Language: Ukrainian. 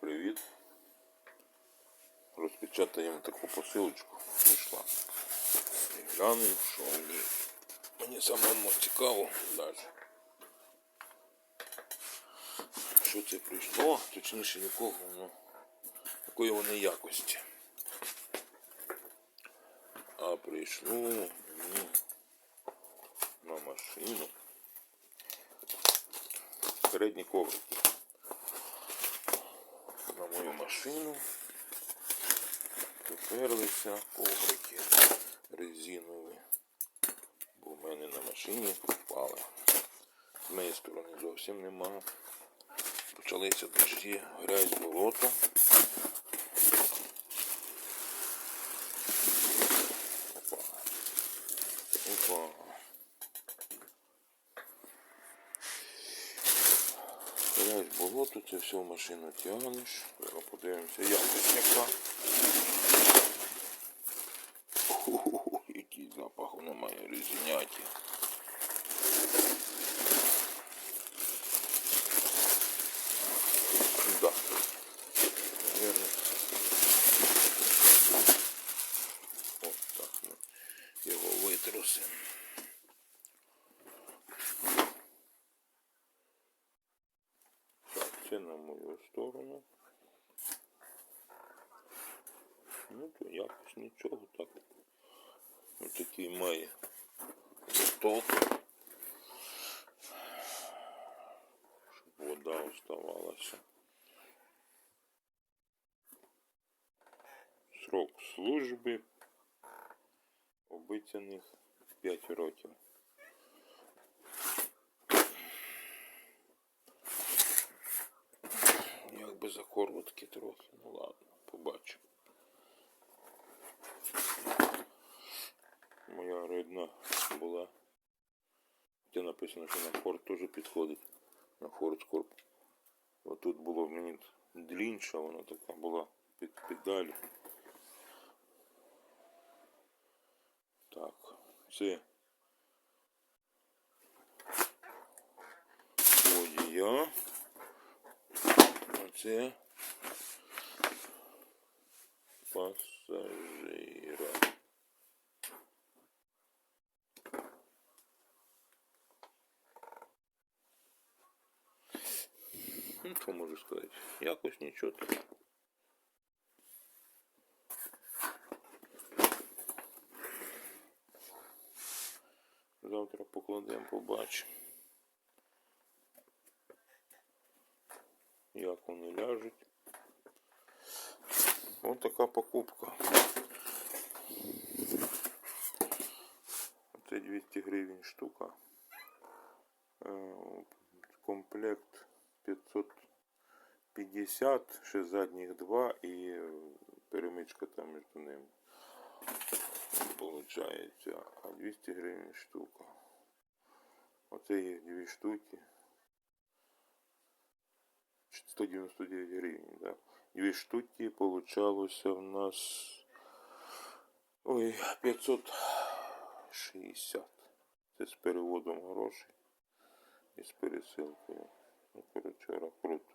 привіт. Розпечатаємо таку посилочку. Прийшла. І глянемо, що ній. Мені самому цікаво навіть. Що це прийшло, точніше якого воно, якої воно якості. А прийшло мені на машину. Передні коврики мою машину. Поперлися коврики резинові. Бо в мене на машині впали. З моєї сторони зовсім нема. Почалися дощі, грязь, болото. Грязь, болото, це все в машину тягнеш. Подивимося, як. яка. Так, це на мою сторону. Ну, то якось нічого так. Ось такий має сток. Щоб вода оставалася. Срок служби обіцяних 5 років. Якби за короткі трохи, ну ладно, побачимо. Моя рідна була. Де написано, що на Форд теж підходить. На Форд Скорп. Отут було мені длінша, вона така була під педалі. Так, це водія. Це пасажира. Ну, що можу сказати? Якось нічого так. Завтра покладемо, побачимо. Як вони ляжуть. Ось така покупка. Це 200 гривень штука. Е, Комплект 550, ще задніх два і перемичка там між ними. Получається, а 200 гривень штука. Оце їх дві штуки. 199 гривень, да. Дві штуки получалося в нас. Ой, 560. Це з переводом грошей і з пересилкою. Ну, коротше, круто.